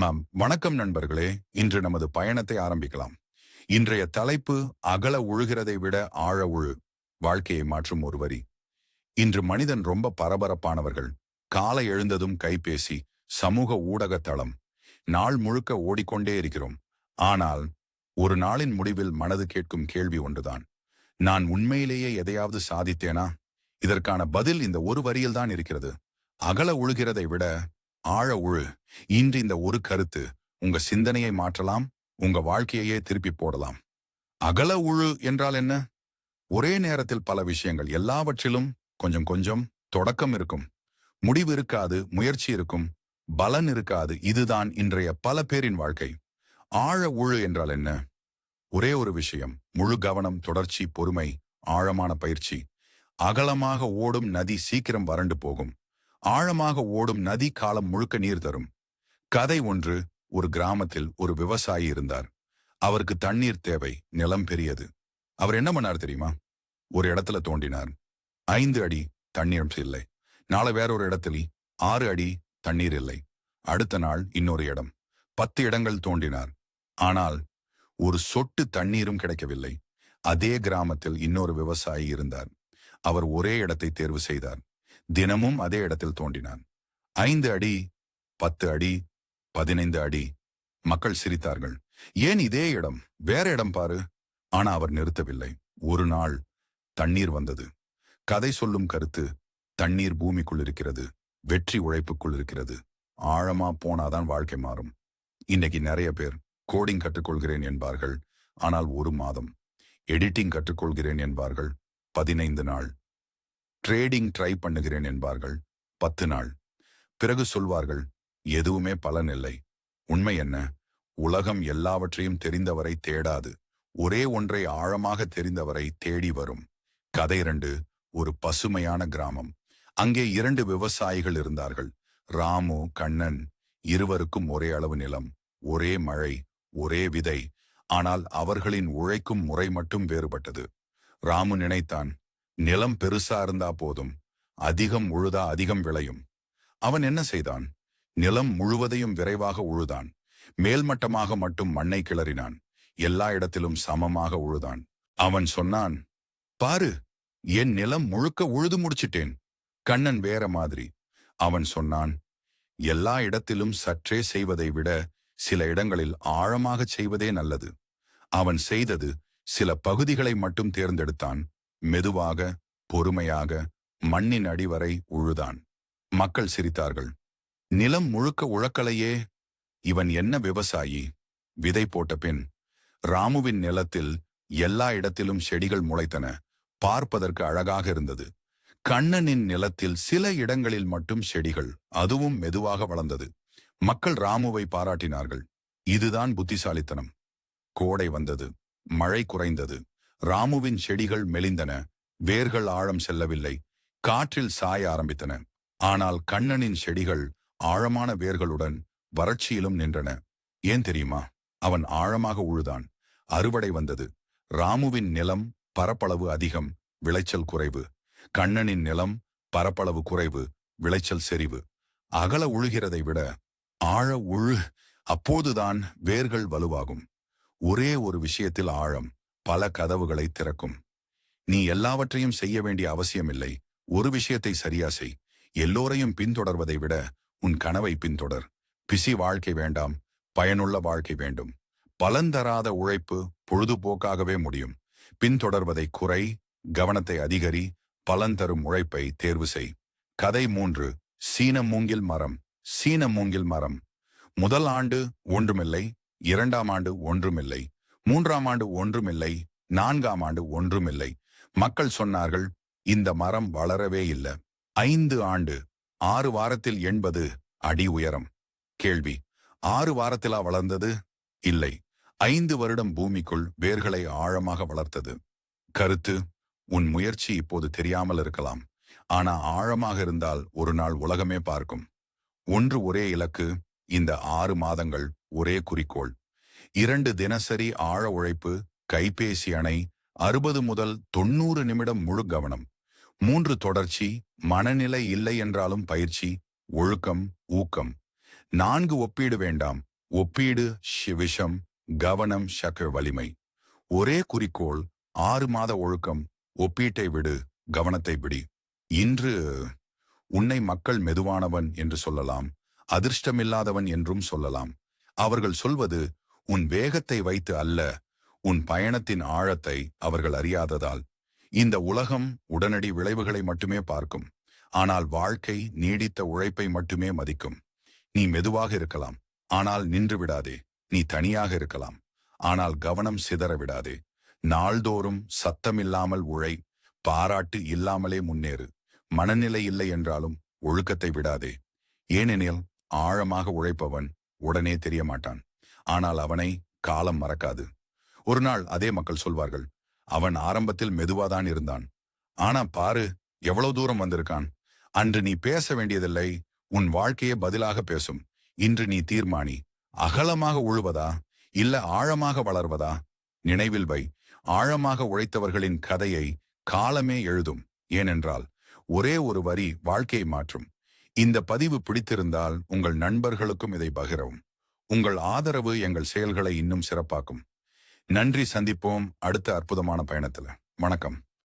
நாம் வணக்கம் நண்பர்களே இன்று நமது பயணத்தை ஆரம்பிக்கலாம். இன்றைய தலைப்பு அகல உழுகிறதை விட ஆழ உழு வாழ்க்கையை மாற்றும் ஒரு வரி. இன்று மனிதன் ரொம்ப பரபரப்பானவர்கள். காலை எழுந்ததும் கைபேசி சமூக ஊடக தளம் நாள் முழுக்க ஓடிக்கொண்டே இருக்கிறோம். ஆனால் ஒரு நாளின் முடிவில் மனது கேட்கும் கேள்வி ஒன்றுதான். நான் உண்மையிலேயே எதையாவது சாதித்தேனா? இதற்கான பதில் இந்த ஒரு வரியில்தான் இருக்கிறது. அகல உழுகிறதை விட ஆழ உழு. இன்று இந்த ஒரு கருத்து உங்க சிந்தனையை மாற்றலாம் உங்க வாழ்க்கையையே திருப்பி போடலாம். அகல உழு என்றால் என்ன? ஒரே நேரத்தில் பல விஷயங்கள் எல்லாவற்றிலும் கொஞ்சம் கொஞ்சம் தொடக்கம் இருக்கும். முடிவு இருக்காது முயற்சி இருக்கும். பலன் இருக்காது இதுதான் இன்றைய பல பேரின் வாழ்க்கை. ஆழ உழு என்றால் என்ன? ஒரே ஒரு விஷயம் முழு கவனம் தொடர்ச்சி பொறுமை ஆழமான பயிற்சி. அகலமாக ஓடும் நதி சீக்கிரம் வறண்டு போகும். ஆழமாக ஓடும் நதி காலம் முழுக்க நீர் தரும். கதை ஒன்று ஒரு கிராமத்தில் ஒரு விவசாயி இருந்தார். அவருக்கு தண்ணீர் தேவை நிலம் பெரியது. அவர் என்ன பண்ணார் தெரியுமா? ஒரு இடத்துல தோண்டினார். ஐந்து அடி தண்ணீர் இல்லை. நாளை வேறொரு இடத்தில் ஆறு அடி தண்ணீர் இல்லை. அடுத்த நாள் இன்னொரு இடம். பத்து இடங்கள் தோண்டினார். ஆனால் ஒரு சொட்டு தண்ணீரும் கிடைக்கவில்லை. அதே கிராமத்தில் இன்னொரு விவசாயி இருந்தார். அவர் ஒரே இடத்தை தேர்வு செய்தார். தினமும் அதே இடத்தில் தோண்டினான் ஐந்து அடி பத்து அடி பதினைந்து அடி மக்கள் சிரித்தார்கள். ஏன் இதே இடம்? வேற இடம் பாரு. ஆனா அவர் நிறுத்தவில்லை. ஒரு நாள் தண்ணீர் வந்தது. கதை சொல்லும் கருத்து தண்ணீர் பூமிக்குள் இருக்கிறது வெற்றி உழைப்புக்குள் இருக்கிறது. ஆழமா போனாதான் வாழ்க்கை மாறும். இன்னைக்கு நிறைய பேர் கோடிங் கற்றுக்கொள்கிறேன் என்பார்கள். ஆனால் ஒரு மாதம் எடிட்டிங் கற்றுக்கொள்கிறேன் என்பார்கள். பதினைந்து நாள். ட்ரேடிங் ட்ரை பண்ணுகிறேன் என்பார்கள். பத்து நாள். பிறகு சொல்வார்கள் எதுவுமே பலன் இல்லை. உண்மை என்ன? உலகம் எல்லாவற்றையும் தெரிந்தவரை தேடாது. ஒரே ஒன்றை ஆழமாக தெரிந்தவரை தேடி வரும். கதை இரண்டு ஒரு பசுமையான கிராமம். அங்கே இரண்டு விவசாயிகள் இருந்தார்கள். ராமு கண்ணன் இருவருக்கும் ஒரே அளவு நிலம் ஒரே மழை ஒரே விதை. ஆனால் அவர்களின் உழைக்கும் முறை மட்டும் வேறுபட்டது. ராமு நினைத்தான் நிலம் பெருசா இருந்தா போதும். அதிகம் உழுதா அதிகம் விளையும். அவன் என்ன செய்தான்? நிலம் முழுவதையும் விரைவாக உழுதான். மேல்மட்டமாக மட்டும் மண்ணை கிளறினான். எல்லா இடத்திலும் சமமாக உழுதான். அவன் சொன்னான் பாரு என் நிலம் முழுக்க உழுது முடிச்சிட்டேன். கண்ணன் வேற மாதிரி. அவன் சொன்னான் எல்லா இடத்திலும் சற்றே செய்வதை விட சில இடங்களில் ஆழமாகச் செய்வதே நல்லது. அவன் செய்தது சில பகுதிகளை மட்டும் தேர்ந்தெடுத்தான். மெதுவாக பொறுமையாக மண்ணின் அடிவரை உழுதான். மக்கள் சிரித்தார்கள். நிலம் முழுக்க உழக்கலையே. இவன் என்ன விவசாயி? விதை போட்ட பின் ராமுவின் நிலத்தில் எல்லா இடத்திலும் செடிகள் முளைத்தன. பார்ப்பதற்கு அழகாக இருந்தது. கண்ணனின் நிலத்தில் சில இடங்களில் மட்டும் செடிகள் அதுவும் மெதுவாக வளர்ந்தது. மக்கள் ராமுவை பாராட்டினார்கள். இதுதான் புத்திசாலித்தனம். கோடை வந்தது. மழை குறைந்தது. ராமுவின் செடிகள் மெலிந்தன வேர்கள் ஆழம் செல்லவில்லை காற்றில் சாய ஆரம்பித்தன. ஆனால் கண்ணனின் செடிகள் ஆழமான வேர்களுடன் வறட்சியிலும் நின்றன. ஏன் தெரியுமா? அவன் ஆழமாக உழுதான். அறுவடை வந்தது. ராமுவின் நிலம் பரப்பளவு அதிகம் விளைச்சல் குறைவு. கண்ணனின் நிலம் பரப்பளவு குறைவு விளைச்சல் செறிவு. அகல உழுகிறதை விட ஆழ உழு அப்போதுதான் வேர்கள் வலுவாகும். ஒரே ஒரு விஷயத்தில் ஆழம் பல கதவுகளை திறக்கும். நீ எல்லாவற்றையும் செய்ய வேண்டிய அவசியமில்லை. ஒரு விஷயத்தை சரியா செய். எல்லோரையும் பின்தொடர்வதை விட உன் கனவை பின்தொடர். பிசி வாழ்க்கை வேண்டாம். பயனுள்ள வாழ்க்கை வேண்டும். பலன் தராத உழைப்பு பொழுதுபோக்காகவே முடியும். பின்தொடர்வதை குறை கவனத்தை அதிகரி பலன் தரும் உழைப்பை தேர்வு செய். கதை மூன்று சீன மூங்கில் மரம் சீன மூங்கில் மரம். முதல் ஆண்டு ஒன்றுமில்லை இரண்டாம் ஆண்டு ஒன்றுமில்லை. மூன்றாம் ஆண்டு ஒன்றுமில்லை நான்காம் ஆண்டு ஒன்றுமில்லை. மக்கள் சொன்னார்கள் இந்த மரம் வளரவே இல்லை. ஐந்து ஆண்டு ஆறு வாரத்தில் எண்பது அடி உயரம். கேள்வி ஆறு வாரத்திலா வளர்ந்தது? இல்லை. ஐந்து வருடம் பூமிக்குள் வேர்களை ஆழமாக வளர்த்தது. கருத்து உன் முயற்சி இப்போது தெரியாமல் இருக்கலாம். ஆனா ஆழமாக இருந்தால் ஒரு நாள் உலகமே பார்க்கும். ஒன்று ஒரே இலக்கு இந்த ஆறு மாதங்கள் ஒரே குறிக்கோள். இரண்டு தினசரி ஆழ உழைப்பு கைபேசி அணை அறுபது முதல் தொண்ணூறு நிமிடம் முழு கவனம். மூன்று தொடர்ச்சி மனநிலை இல்லை என்றாலும் பயிற்சி ஒழுக்கம் ஊக்கம். நான்கு ஒப்பீடு வேண்டாம். ஒப்பீடு விஷம் கவனம் ஷக்க வலிமை. ஒரே குறிக்கோள் ஆறு மாத ஒழுக்கம். ஒப்பீட்டை விடு கவனத்தை பிடி இன்று உன்னை மக்கள் மெதுவானவன் என்று சொல்லலாம். அதிர்ஷ்டமில்லாதவன் என்றும் சொல்லலாம். அவர்கள் சொல்வது உன் வேகத்தை வைத்து அல்ல உன் பயணத்தின் ஆழத்தை அவர்கள் அறியாததால். இந்த உலகம் உடனடி விளைவுகளை மட்டுமே பார்க்கும் ஆனால் வாழ்க்கை நீடித்த உழைப்பை மட்டுமே மதிக்கும். நீ மெதுவாக இருக்கலாம் ஆனால் நின்று விடாதே நீ தனியாக இருக்கலாம் ஆனால் கவனம் சிதற விடாதே. நாள்தோறும் சத்தமில்லாமல் உழை பாராட்டு இல்லாமலே முன்னேறு மனநிலை இல்லை என்றாலும் ஒழுக்கத்தை விடாதே. ஏனெனில் ஆழமாக உழைப்பவன் உடனே தெரிய மாட்டான். ஆனால் அவனை காலம் மறக்காது. ஒரு நாள் அதே மக்கள் சொல்வார்கள் அவன் ஆரம்பத்தில் மெதுவாதான் இருந்தான். ஆனா பாரு எவ்வளவு தூரம் வந்திருக்கான். அன்று நீ பேச வேண்டியதில்லை உன் வாழ்க்கையே பதிலாக பேசும். இன்று நீ தீர்மானி அகலமாக உழுவதா இல்ல ஆழமாக வளர்வதா? நினைவில் வை ஆழமாக உழைத்தவர்களின் கதையை காலமே எழுதும். ஏனென்றால் ஒரே ஒரு வரி வாழ்க்கையை மாற்றும். இந்த பதிவு பிடித்திருந்தால் உங்கள் நண்பர்களுக்கும் இதை பகிரவும். உங்கள் ஆதரவு எங்கள் செயல்களை இன்னும் சிறப்பாக்கும். நன்றி சந்திப்போம் அடுத்த அற்புதமான பயணத்துல. வணக்கம்.